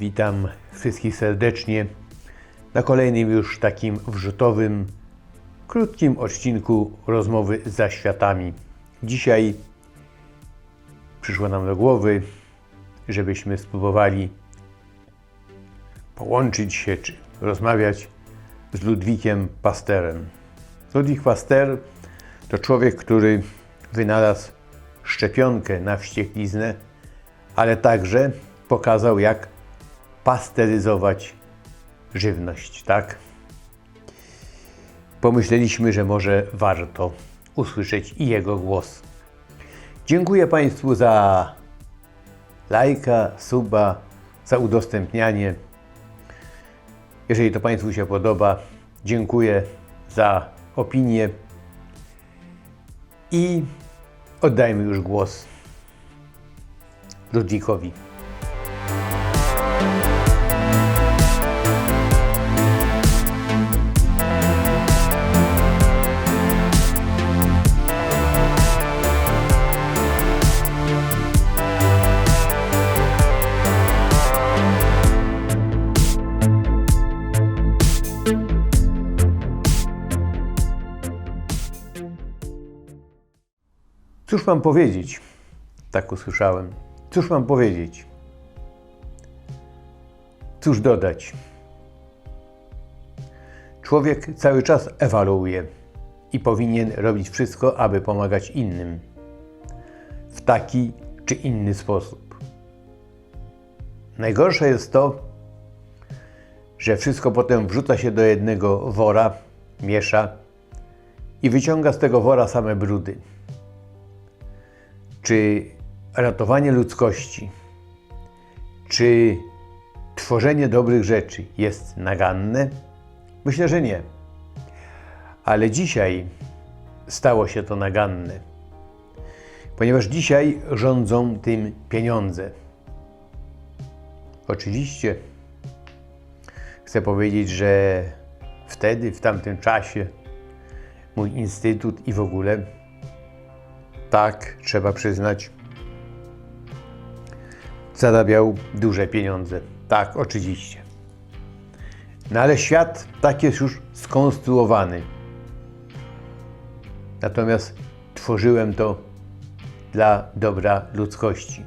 Witam wszystkich serdecznie na kolejnym już takim wrzutowym, krótkim odcinku rozmowy za światami. Dzisiaj przyszło nam do głowy, żebyśmy spróbowali połączyć się czy rozmawiać z Ludwikiem Pasterem. Ludwik Paster to człowiek, który wynalazł szczepionkę na wściekliznę, ale także pokazał, jak pasteryzować żywność, tak? Pomyśleliśmy, że może warto usłyszeć i jego głos. Dziękuję Państwu za lajka, suba, za udostępnianie. Jeżeli to Państwu się podoba, dziękuję za opinię i oddajmy już głos Ludwikowi. Cóż mam powiedzieć? Tak usłyszałem. Cóż mam powiedzieć? Cóż dodać? Człowiek cały czas ewaluuje i powinien robić wszystko, aby pomagać innym w taki czy inny sposób. Najgorsze jest to, że wszystko potem wrzuca się do jednego wora, miesza i wyciąga z tego wora same brudy. Czy ratowanie ludzkości, czy tworzenie dobrych rzeczy jest naganne? Myślę, że nie. Ale dzisiaj stało się to naganne, ponieważ dzisiaj rządzą tym pieniądze. Oczywiście chcę powiedzieć, że wtedy, w tamtym czasie, mój instytut i w ogóle tak, trzeba przyznać, zarabiał duże pieniądze. Tak, oczywiście. No ale świat tak jest już skonstruowany. Natomiast tworzyłem to dla dobra ludzkości.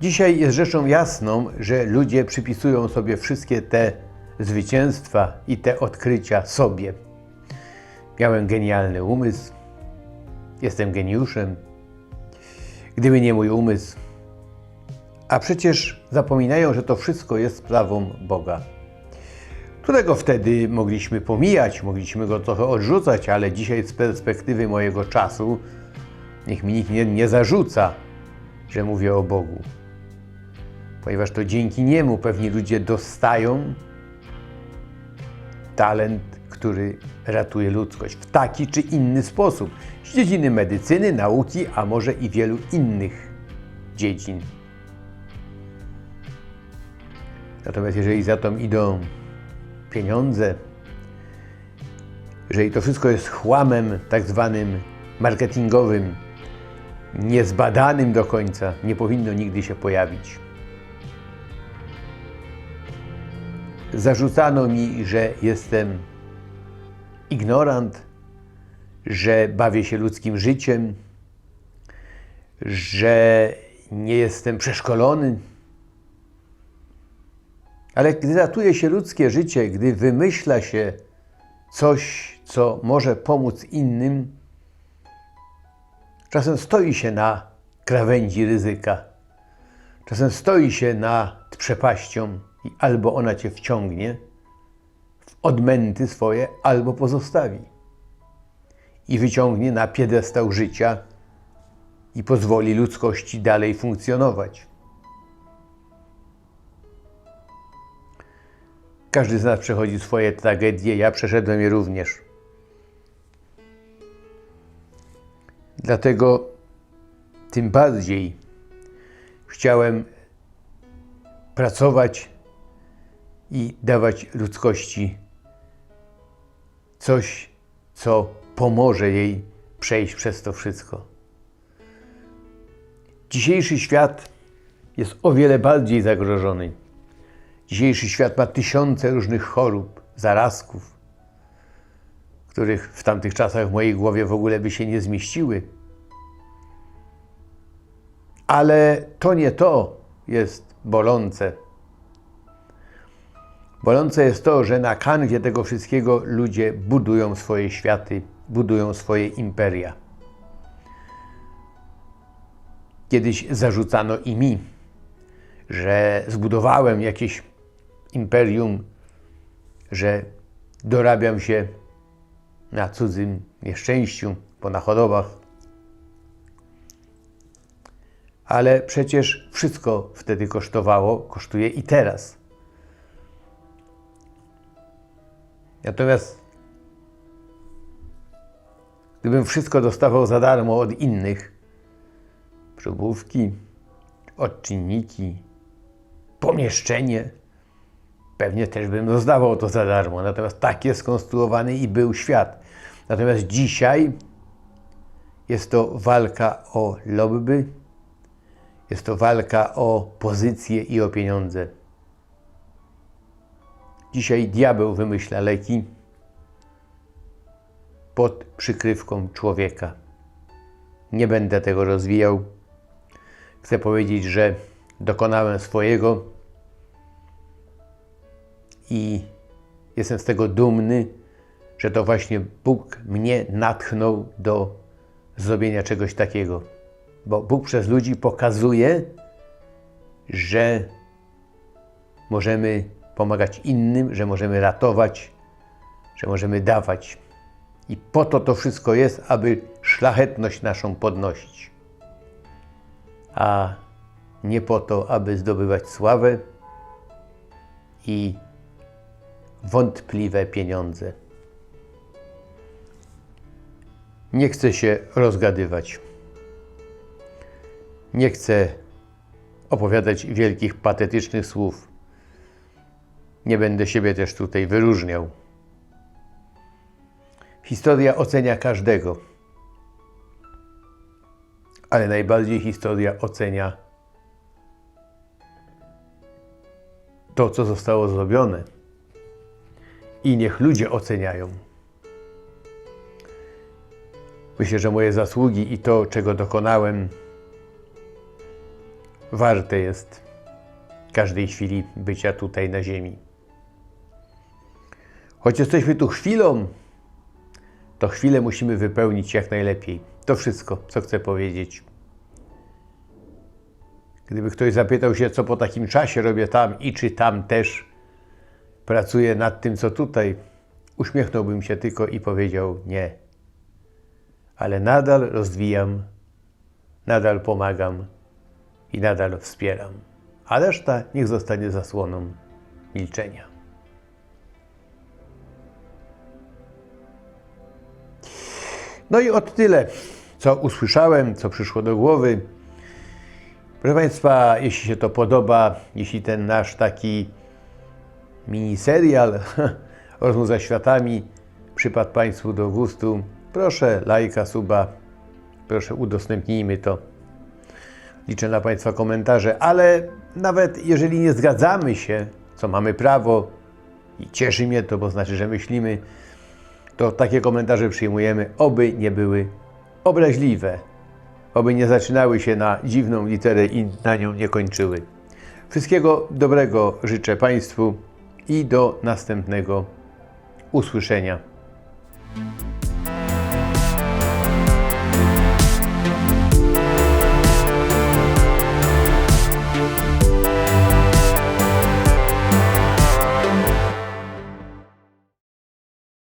Dzisiaj jest rzeczą jasną, że ludzie przypisują sobie wszystkie te zwycięstwa i te odkrycia sobie. Miałem genialny umysł, jestem geniuszem. Gdyby nie mój umysł. A przecież zapominają, że to wszystko jest sprawą Boga, którego wtedy mogliśmy pomijać, mogliśmy go trochę odrzucać, ale dzisiaj z perspektywy mojego czasu niech mi nikt nie, nie zarzuca, że mówię o Bogu. Ponieważ to dzięki niemu pewni ludzie dostają talent który ratuje ludzkość w taki czy inny sposób. Z dziedziny medycyny, nauki, a może i wielu innych dziedzin. Natomiast jeżeli za to idą pieniądze, jeżeli to wszystko jest chłamem tak zwanym marketingowym, niezbadanym do końca, nie powinno nigdy się pojawić. Zarzucano mi, że jestem ignorant, że bawię się ludzkim życiem, że nie jestem przeszkolony. Ale gdy ratuje się ludzkie życie, gdy wymyśla się coś, co może pomóc innym, czasem stoi się na krawędzi ryzyka. Czasem stoi się nad przepaścią i albo ona cię wciągnie, odmęty swoje albo pozostawi i wyciągnie na piedestał życia i pozwoli ludzkości dalej funkcjonować. Każdy z nas przechodzi swoje tragedie, ja przeszedłem je również. Dlatego tym bardziej chciałem pracować i dawać ludzkości coś, co pomoże jej przejść przez to wszystko. Dzisiejszy świat jest o wiele bardziej zagrożony. Dzisiejszy świat ma tysiące różnych chorób, zarazków, których w tamtych czasach w mojej głowie w ogóle by się nie zmieściły. Ale to nie to jest bolące. Bolące jest to, że na kanwie tego wszystkiego ludzie budują swoje światy, budują swoje imperia. Kiedyś zarzucano i mi, że zbudowałem jakieś imperium, że dorabiam się na cudzym nieszczęściu, po nachodowach. Ale przecież wszystko wtedy kosztowało, kosztuje i teraz. Natomiast gdybym wszystko dostawał za darmo od innych, próbówki, odczynniki, pomieszczenie, pewnie też bym rozdawał to za darmo. Natomiast tak jest skonstruowany i był świat. Natomiast dzisiaj jest to walka o lobby, jest to walka o pozycję i o pieniądze. Dzisiaj diabeł wymyśla leki pod przykrywką człowieka. Nie będę tego rozwijał. Chcę powiedzieć, że dokonałem swojego i jestem z tego dumny, że to właśnie Bóg mnie natchnął do zrobienia czegoś takiego. Bo Bóg przez ludzi pokazuje, że możemy pomagać innym, że możemy ratować, że możemy dawać. I po to to wszystko jest, aby szlachetność naszą podnosić. A nie po to, aby zdobywać sławę i wątpliwe pieniądze. Nie chcę się rozgadywać. Nie chcę opowiadać wielkich, patetycznych słów. Nie będę siebie też tutaj wyróżniał. Historia ocenia każdego, ale najbardziej historia ocenia to, co zostało zrobione. I niech ludzie oceniają. Myślę, że moje zasługi i to, czego dokonałem, warte jest każdej chwili bycia tutaj na ziemi. Choć jesteśmy tu chwilą, to chwilę musimy wypełnić jak najlepiej. To wszystko, co chcę powiedzieć. Gdyby ktoś zapytał się, co po takim czasie robię tam i czy tam też pracuję nad tym, co tutaj, uśmiechnąłbym się tylko i powiedział nie. Ale nadal rozwijam, nadal pomagam i nadal wspieram. A reszta niech zostanie zasłoną milczenia. No i od tyle, co usłyszałem, co przyszło do głowy. Proszę Państwa, jeśli się to podoba, jeśli ten nasz taki mini serial Rozmów za światami przypadł Państwu do gustu, proszę lajka, suba, proszę udostępnijmy to. Liczę na Państwa komentarze, ale nawet jeżeli nie zgadzamy się, co mamy prawo i cieszy mnie to, bo znaczy, że myślimy, to takie komentarze przyjmujemy, oby nie były obraźliwe, oby nie zaczynały się na dziwną literę i na nią nie kończyły. Wszystkiego dobrego życzę Państwu i do następnego usłyszenia.